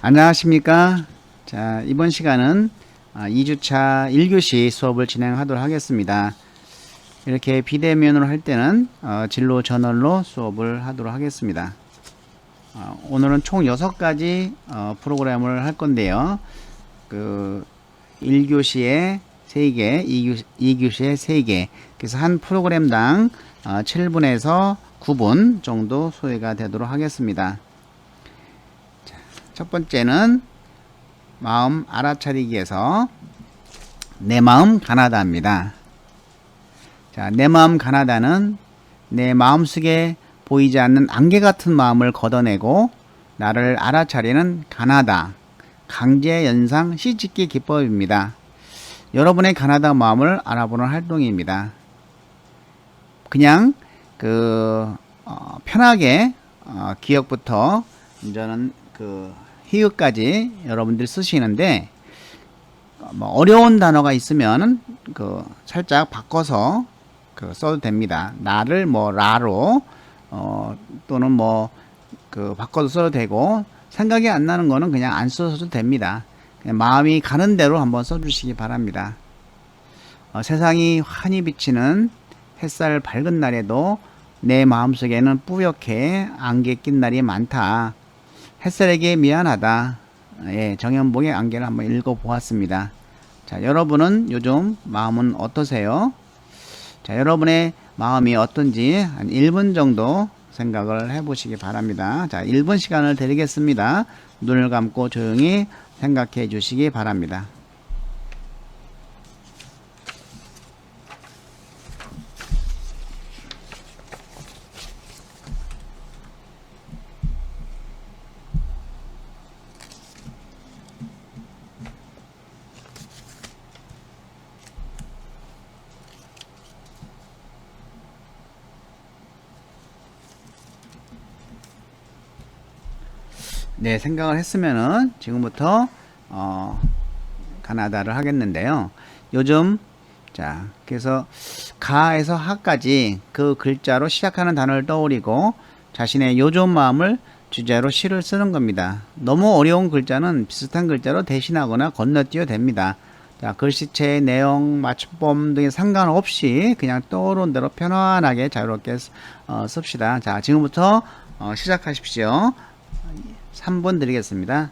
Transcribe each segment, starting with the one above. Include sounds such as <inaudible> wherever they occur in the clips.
안녕하십니까. 자, 이번 시간은 2주차 1교시 수업을 진행하도록 하겠습니다. 이렇게 비대면으로 할 때는 어, 진로 저널로 수업을 하도록 하겠습니다. 어, 오늘은 총 6가지 어, 프로그램을 할 건데요. 그 1교시에 3개, 2교, 2교시에 3개. 그래서 한 프로그램당 어, 7분에서 9분 정도 소요가 되도록 하겠습니다. 자, 첫 번째는 마음 알아차리기에서 내 마음 가나다입니다. 자, 내 마음 가나다는 내 마음속에 보이지 않는 안개 같은 마음을 걷어내고 나를 알아차리는 가나다 강제 연상 시집기 기법입니다. 여러분의 가나다 마음을 알아보는 활동입니다. 그냥 그 어, 편하게 어, 기억부터 이제는 그 희읍까지 여러분들이 쓰시는데 어, 뭐 어려운 단어가 있으면 그 살짝 바꿔서 그 써도 됩니다. 나를 뭐 라로 어 또는 뭐 그 바꿔서 써도 되고 생각이 안 나는 거는 그냥 안 써도 됩니다. 마음이 가는 대로 한번 써주시기 바랍니다. 어, 세상이 환히 비치는 햇살 밝은 날에도 내 마음속에는 뿌옇게 안개 낀 날이 많다. 햇살에게 미안하다. 예, 정현복의 안개를 한번 읽어보았습니다. 자, 여러분은 요즘 마음은 어떠세요? 자, 여러분의 마음이 어떤지 한 1분 정도 생각을 해보시기 바랍니다. 자, 1분 시간을 드리겠습니다. 눈을 감고 조용히 생각해 주시기 바랍니다. 네, 생각을 했으면은 지금부터 어, 가나다를 하겠는데요. 요즘 자, 그래서 가에서 하까지 그 글자로 시작하는 단어를 떠올리고 자신의 요즘 마음을 주제로 시를 쓰는 겁니다. 너무 어려운 글자는 비슷한 글자로 대신하거나 건너뛰어 됩니다. 자, 글씨체의 내용, 맞춤법 등에 상관없이 그냥 떠오른 대로 편안하게 자유롭게 쓰- 어, 씁시다. 자, 지금부터 어, 시작하십시오. 3분 드리겠습니다.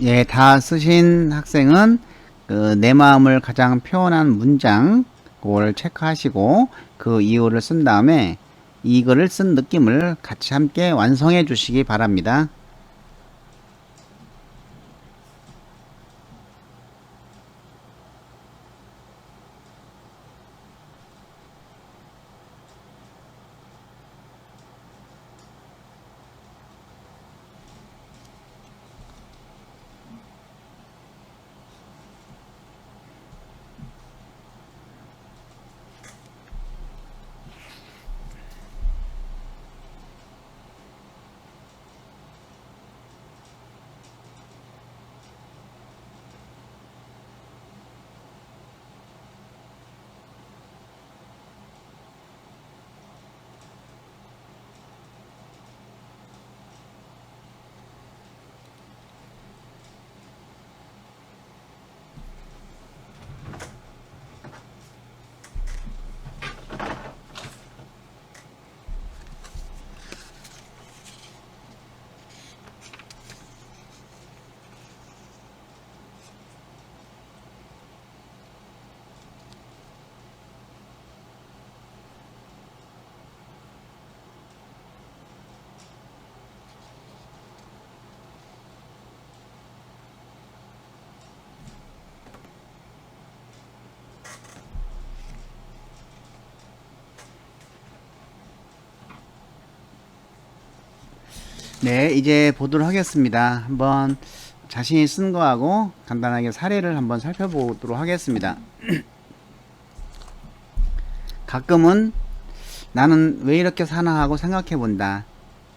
예, 다 쓰신 학생은 그 내 마음을 가장 표현한 문장 그걸 체크하시고 그 이유를 쓴 다음에 이거를 쓴 느낌을 같이 함께 완성해 주시기 바랍니다. 네, 이제 보도록 하겠습니다. 한번 자신이 쓴 거하고 간단하게 사례를 한번 살펴보도록 하겠습니다. <clears throat> 가끔은 나는 왜 이렇게 사나 하고 생각해 본다.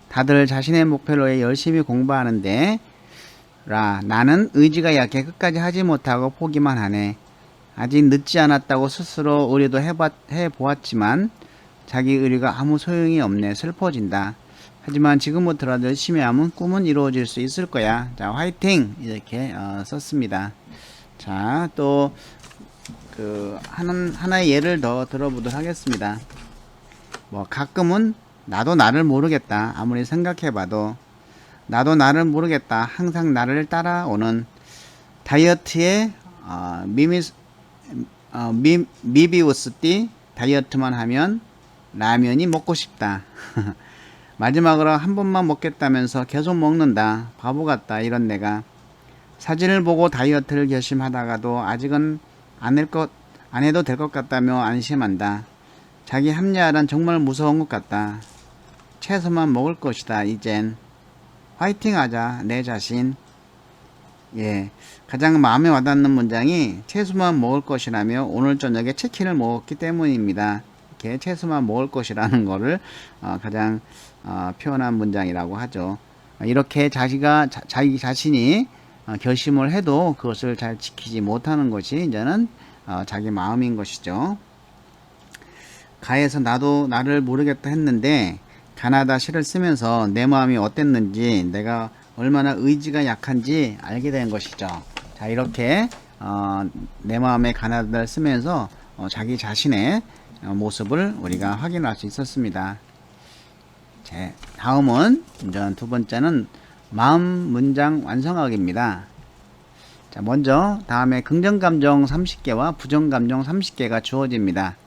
다들 자신의 위해 열심히 공부하는데 라 나는 의지가 약해 끝까지 하지 못하고 포기만 하네. 아직 늦지 않았다고 스스로 의뢰도 해봤, 해보았지만 자기 의뢰가 아무 소용이 없네 슬퍼진다. 하지만 지금부터라도 열심히 하면 꿈은 이루어질 수 있을 거야. 자, 화이팅! 이렇게 어, 썼습니다. 자, 또, 그, 하나, 하나의 예를 더 들어보도록 하겠습니다. 뭐, 가끔은 나도 나를 모르겠다. 아무리 생각해봐도. 나도 나를 모르겠다. 항상 나를 따라오는 다이어트에, 어, 미미스, 어, 미, 미비우스 띠 다이어트만 하면 라면이 먹고 싶다. <laughs> 마지막으로 한 번만 먹겠다면서 계속 먹는다. 바보 같다. 이런 내가. 사진을 보고 다이어트를 결심하다가도 아직은 안, 할 것, 안 해도 될 것 같다며 안심한다. 자기 합리화란 정말 무서운 것 같다. 채소만 먹을 것이다. 이젠. 화이팅 하자. 내 자신. 예. 가장 마음에 와닿는 문장이 채소만 먹을 것이라며 오늘 저녁에 치킨을 먹었기 때문입니다. 이렇게 채소만 먹을 것이라는 거를 어, 가장 어, 표현한 문장이라고 하죠. 이렇게 자기가 자, 자기 자신이 어, 결심을 해도 그것을 잘 지키지 못하는 것이 이제는 어, 자기 마음인 것이죠. 가에서 나도 나를 모르겠다 했는데 가나다 시를 쓰면서 내 마음이 어땠는지 내가 얼마나 의지가 약한지 알게 된 것이죠. 자 이렇게 어, 내 마음의 가나다를 쓰면서 어, 자기 자신의 어, 모습을 우리가 확인할 수 있었습니다. 제 다음은 이제 두 번째는 마음 문장 완성하기입니다. 자, 먼저 다음에 긍정 감정 30개와 부정 감정 30개가 주어집니다.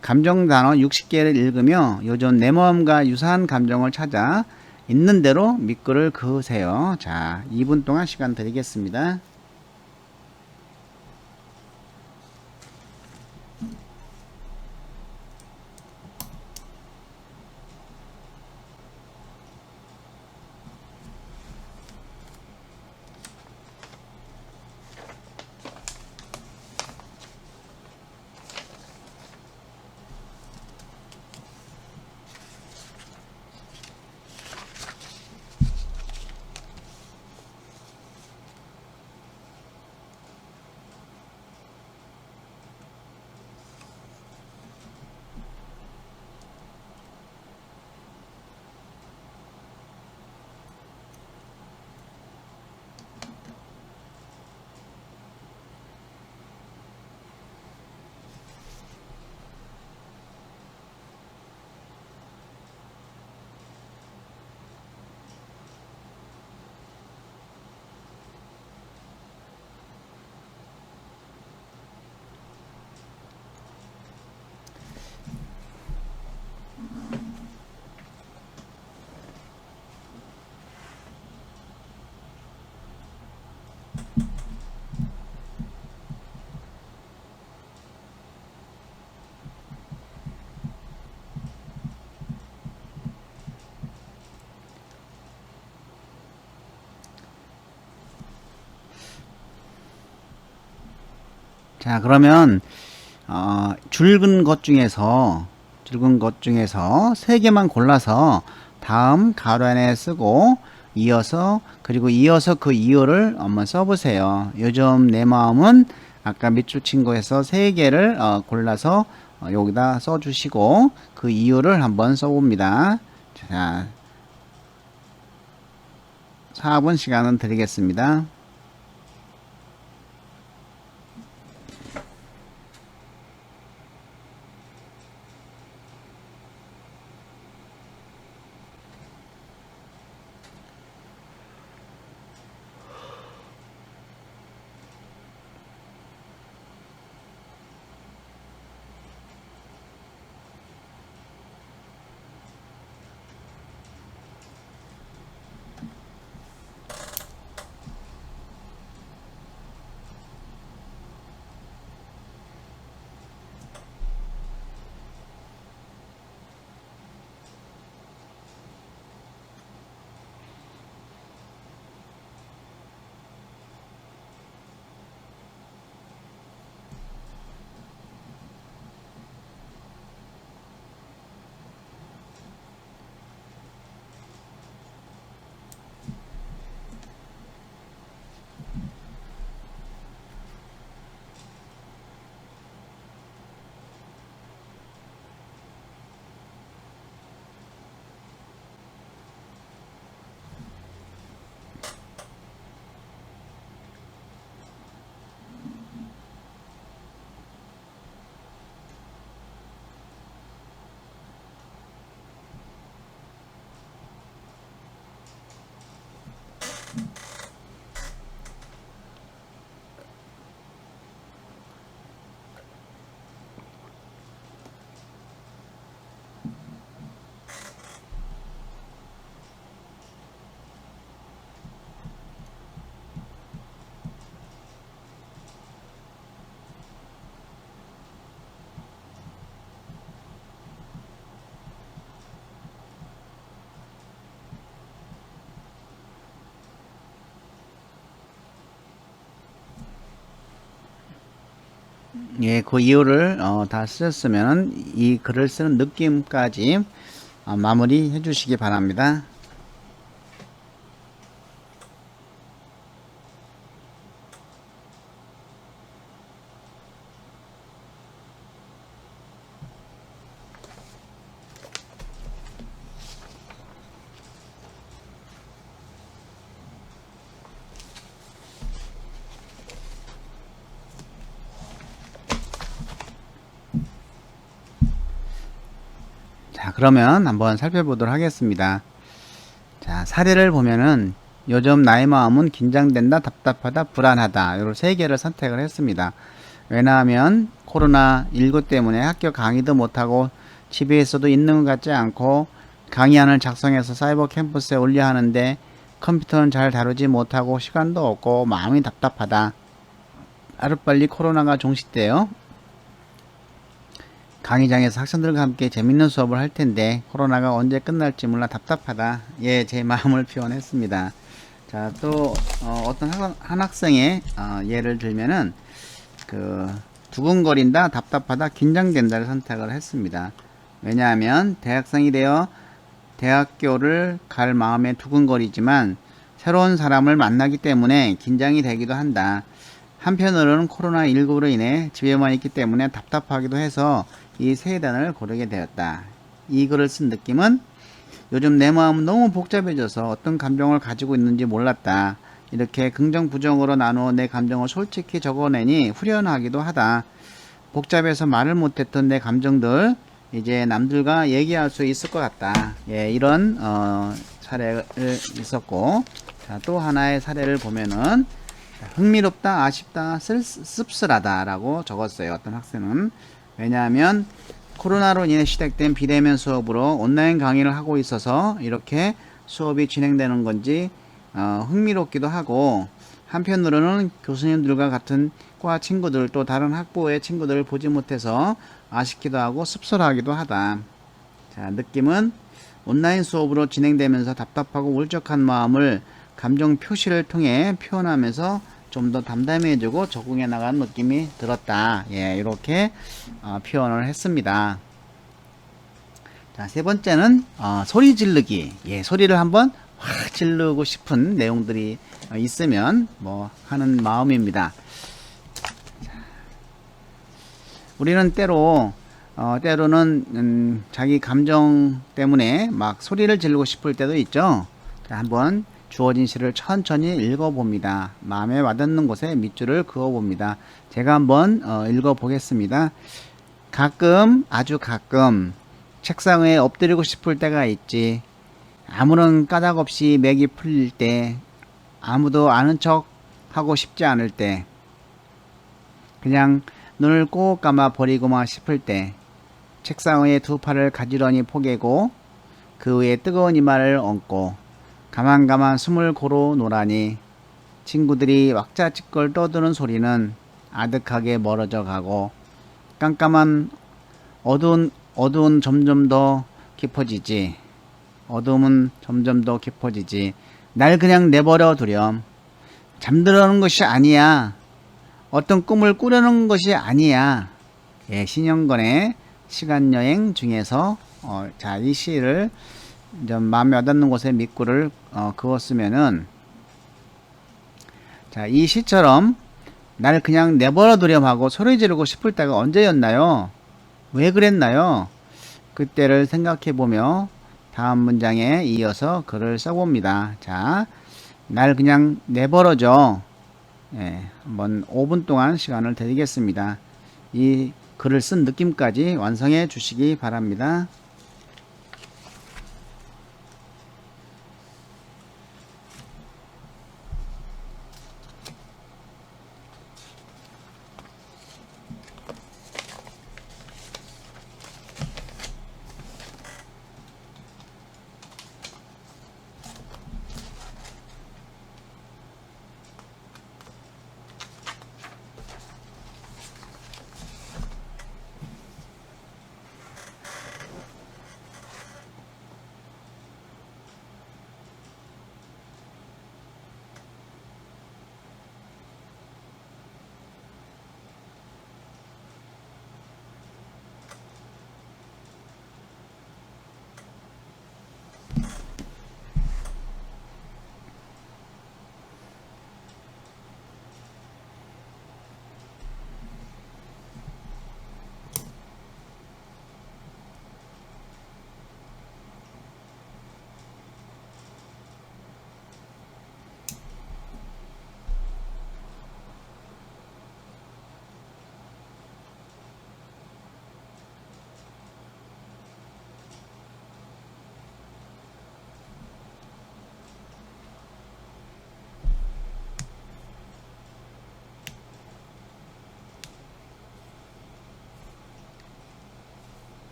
감정 단어 60개를 읽으며 요즘 내 마음과 유사한 감정을 찾아 있는 대로 밑글을 그으세요. 자, 2분 동안 시간 드리겠습니다. 자, 그러면 어, 줄근 것 중에서 줄근 것 중에서 세 개만 골라서 다음 가로 안에 쓰고 이어서 그리고 이어서 그 이유를 한번 써보세요. 요즘 내 마음은 아까 밑줄 친 거에서 세 개를 어, 골라서 어, 여기다 써주시고 그 이유를 한번 써봅니다. 자, 4분 시간은 드리겠습니다. 예, 그 이유를 어, 다 쓰셨으면 이 글을 쓰는 느낌까지 어, 마무리 해주시기 바랍니다. 자, 그러면 한번 살펴보도록 하겠습니다. 자, 사례를 보면은 요즘 나의 마음은 긴장된다, 답답하다, 불안하다. 이런 세 개를 선택을 했습니다. 왜냐하면 코로나19 때문에 학교 강의도 못하고 집에서도 있는 것 같지 않고 강의안을 작성해서 사이버 캠퍼스에 올려 하는데 컴퓨터는 잘 다루지 못하고 시간도 없고 마음이 답답하다. 하루빨리 코로나가 종식되어 강의장에서 학생들과 함께 재밌는 수업을 할 텐데 코로나가 언제 끝날지 몰라 답답하다. 예, 제 <laughs> 마음을 표현했습니다. 자, 또 어, 떤 한, 한 학생의 어, 예를 들면은 그 두근거린다, 답답하다, 긴장된다를 선택을 했습니다. 왜냐하면 대학생이 되어 대학교를 갈 마음에 두근거리지만 새로운 사람을 만나기 때문에 긴장이 되기도 한다. 한편으로는 코로나19로 인해 집에만 있기 때문에 답답하기도 해서 이 세 단을 고르게 되었다. 이 글을 쓴 느낌은 요즘 내 마음은 너무 복잡해져서 어떤 감정을 가지고 있는지 몰랐다. 이렇게 긍정 부정으로 나누어 내 감정을 솔직히 적어내니 후련하기도 하다. 복잡해서 말을 못했던 내 감정들 이제 남들과 얘기할 수 있을 것 같다. 예, 이런 어, 사례를 있었고 자, 또 하나의 사례를 보면은 흥미롭다, 아쉽다, 쓸, 씁쓸하다라고 적었어요. 어떤 학생은 왜냐하면 코로나로 인해 시작된 비대면 수업으로 온라인 강의를 하고 있어서 이렇게 수업이 진행되는 건지 어, 흥미롭기도 하고 한편으로는 교수님들과 같은 과 친구들 또 다른 학부의 친구들을 보지 못해서 아쉽기도 하고 씁쓸하기도 하다. 자, 느낌은 온라인 수업으로 진행되면서 답답하고 울적한 마음을 감정 표시를 통해 표현하면서 좀 더 담담해지고 적응해 나가는 느낌이 들었다. 예, 이렇게 어, 표현을 했습니다. 자, 세 번째는 어, 소리 지르기. 예, 소리를 한번 확 지르고 싶은 내용들이 어, 있으면 뭐 하는 마음입니다. 우리는 때로 어, 때로는 음, 자기 감정 때문에 막 소리를 지르고 싶을 때도 있죠. 자, 한번 주어진 시를 천천히 읽어봅니다. 마음에 와닿는 곳에 밑줄을 그어봅니다. 제가 한번 어, 읽어보겠습니다. 가끔, 아주 가끔 책상 위에 엎드리고 싶을 때가 있지. 아무런 까닭 없이 맥이 풀릴 때, 아무도 아는 척 하고 싶지 않을 때, 그냥 눈을 꼭 감아 버리고만 싶을 때, 책상 위에 두 팔을 가지런히 포개고, 그 위에 뜨거운 이마를 얹고, 가만가만 숨을 고로 노라니, 친구들이 왁자지껄 떠드는 소리는 아득하게 멀어져 가고, 깜깜한 어두운, 어두운 점점 더 깊어지지. 어둠은 점점 더 깊어지지. 날 그냥 내버려 두렴. 잠들어는 것이 아니야. 어떤 꿈을 꾸려는 것이 아니야. 예, 신영건의 시간여행 중에서, 어, 자, 이 시를 좀 마음에 와닿는 곳에 밑구를 어, 그었으면은, 자, 이 시처럼 날 그냥 내버려 두렴 하고 소리 지르고 싶을 때가 언제였나요? 왜 그랬나요? 그때를 생각해 보며 다음 문장에 이어서 글을 써봅니다. 자, 날 그냥 내버려줘. 예, 한번 5분 동안 시간을 드리겠습니다. 이 글을 쓴 느낌까지 완성해 주시기 바랍니다.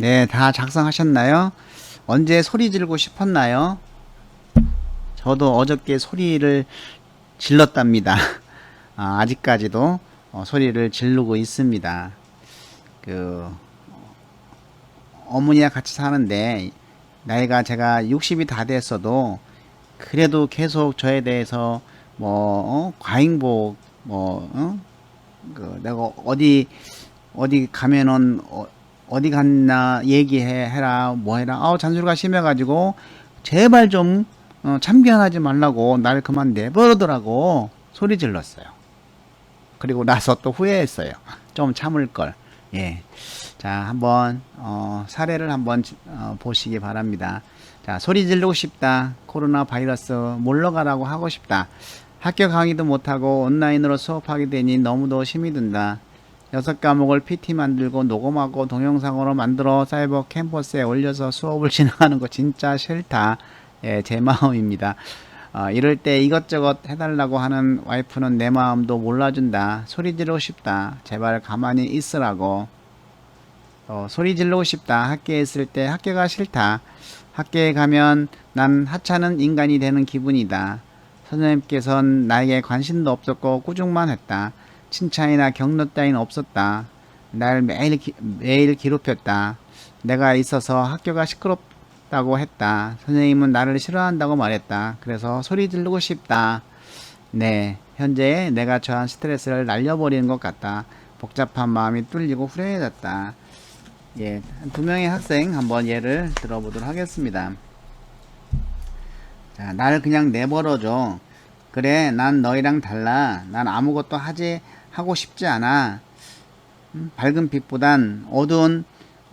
네, 다 작성하셨나요? 언제 소리 지르고 싶었나요? 저도 어저께 소리를 질렀답니다. <laughs> 아, 아직까지도 어, 소리를 지르고 있습니다. 그 어머니와 같이 사는데 나이가 제가 60이 다 됐어도 그래도 계속 저에 대해서 뭐 어? 과잉복 뭐 어? 그 내가 어디 어디 가면은 어, 어디 갔나 얘기해 해라 뭐 해라 아우 잔소리가 심해가지고 제발 좀 어, 참견하지 말라고 날 그만 내버려두라고 소리 질렀어요. 그리고 나서 또 후회했어요. <laughs> 좀 참을 걸. 예. 자, 한번 어, 사례를 한번 어, 보시기 바랍니다. 자, 소리 지르고 싶다. 코로나 바이러스 몰러가라고 하고 싶다. 학교 강의도 못하고 온라인으로 수업하게 되니 너무도 힘이 든다. 여섯 과목을 PT 만들고 녹음하고 동영상으로 만들어 사이버 캠퍼스에 올려서 수업을 <laughs> 진행하는 거 진짜 싫다. 예, 제 마음입니다. 어, 이럴 때 이것저것 해달라고 하는 와이프는 내 마음도 몰라준다. 소리 지르고 싶다. 제발 가만히 있으라고. 어, 소리 지르고 싶다. 학교에 있을 때 학교가 싫다. 학교에 가면 난 하찮은 인간이 되는 기분이다. 선생님께서는 나에게 관심도 없었고 꾸중만 했다. 칭찬이나 격려 따윈 없었다. 날 매일, 기, 매일 괴롭혔다. 내가 있어서 학교가 시끄럽다고 했다. 선생님은 나를 싫어한다고 말했다. 그래서 소리 지르고 싶다. 네, 현재 내가 처한 스트레스를 날려버리는 것 같다. 복잡한 마음이 뚫리고 후련해졌다. 예, 두 명의 학생 한번 예를 들어보도록 하겠습니다. 자, 나를 그냥 내버려줘. 그래, 난 너희랑 달라. 난 아무것도 하지, 하고 싶지 않아. 음, 밝은 빛보단 어두운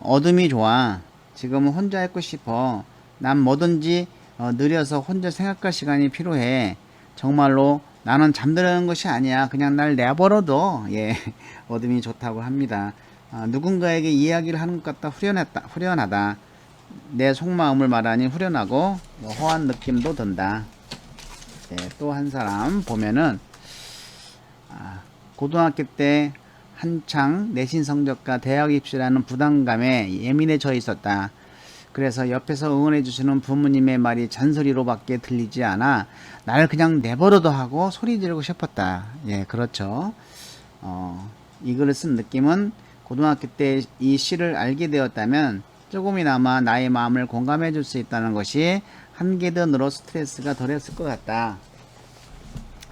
어둠이 좋아. 지금은 혼자 있고 싶어. 난 뭐든지 어, 느려서 혼자 생각할 시간이 필요해. 정말로 나는 잠들려는 것이 아니야. 그냥 날 내버려둬. 예, <laughs> 어둠이 좋다고 합니다. 아, 누군가에게 이야기를 하는 것 같다 후련했다, 후련하다. 내 속마음을 말하니 후련하고 뭐 허한 느낌도 든다. 네, 또 한 사람 보면은 아, 고등학교 때 한창 내신 성적과 대학 입시라는 부담감에 예민해져 있었다. 그래서 옆에서 응원해 주시는 부모님의 말이 잔소리로밖에 들리지 않아 날 그냥 내버려둬 하고 소리 지르고 싶었다. 예, 그렇죠. 어, 이 글을 쓴 느낌은 고등학교 때 이 시를 알게 되었다면 조금이나마 나의 마음을 공감해 줄 수 있다는 것이 한계든으로 스트레스가 덜했을 것 같다.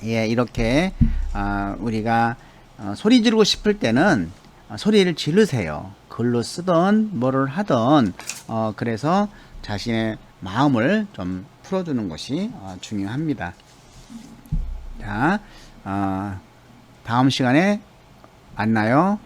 예, 이렇게 아, 우리가 어, 소리 지르고 싶을 때는 어, 소리를 지르세요. 글로 쓰던 뭐를 하던 어, 그래서 자신의 마음을 좀 풀어주는 것이 어, 중요합니다. 자, 어, 다음 시간에 만나요.